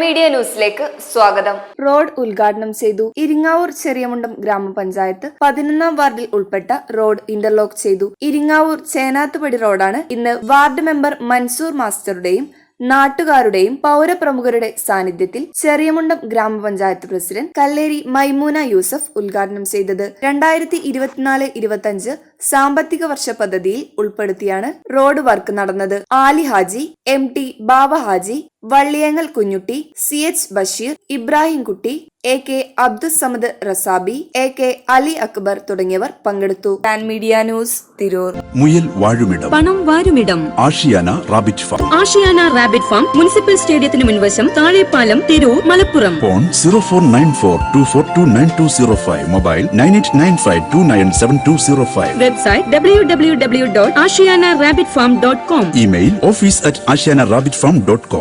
Media ന്യൂസിലേക്ക് സ്വാഗതം. Road ഉദ്ഘാടനം ചെയ്തു ഇരിങ്ങാവൂർ ചെറിയമുണ്ടം ഗ്രാമപഞ്ചായത്ത് പതിനൊന്നാം വാർഡിൽ ഉൾപ്പെട്ട റോഡ് ഇന്റർലോക്ക് ചെയ്തു. ഇരിങ്ങാവൂർ ചേനാത്തുപടി റോഡാണ് ഇന്ന് വാർഡ് മെമ്പർ മൻസൂർ മാസ്റ്ററുടെയും നാട്ടുകാരുടെയും പൗരപ്രമുഖരുടെ സാന്നിധ്യത്തിൽ ചെറിയമുണ്ടം ഗ്രാമപഞ്ചായത്ത് പ്രസിഡന്റ് കല്ലേരി മൈമൂന യൂസഫ് ഉദ്ഘാടനം ചെയ്തത്. രണ്ടായിരത്തി ഇരുപത്തിനാല് ഇരുപത്തിയഞ്ച് സാമ്പത്തിക വർഷ പദ്ധതിയിൽ ഉൾപ്പെടുത്തിയാണ് റോഡ് വർക്ക് നടന്നത്. Ali Haji M T Baba Haji Valliyangal Kunjutty C H Basheer Ibrahim Kutty A K Abdussamad Razabi A K Ali Akbar തുടങ്ങിയവർ പങ്കെടുത്തു. Pan Media news Tirur. മുയൽ വാഴുമിടം. പണം വാരുമിടം. Ashiyana rabbit farm. Ashiyana rabbit farm municipal സ്റ്റേഡിയത്തിന് മുൻവശം Thazhepalam Tirur Malappuram. Phone zero four nine four two four two nine two zero five mobile nine eight nine five two nine seven two zero five. Website W W W dot Ashiyana rabbit farm dot com. Email office at Ashiyana rabbit farm dot com.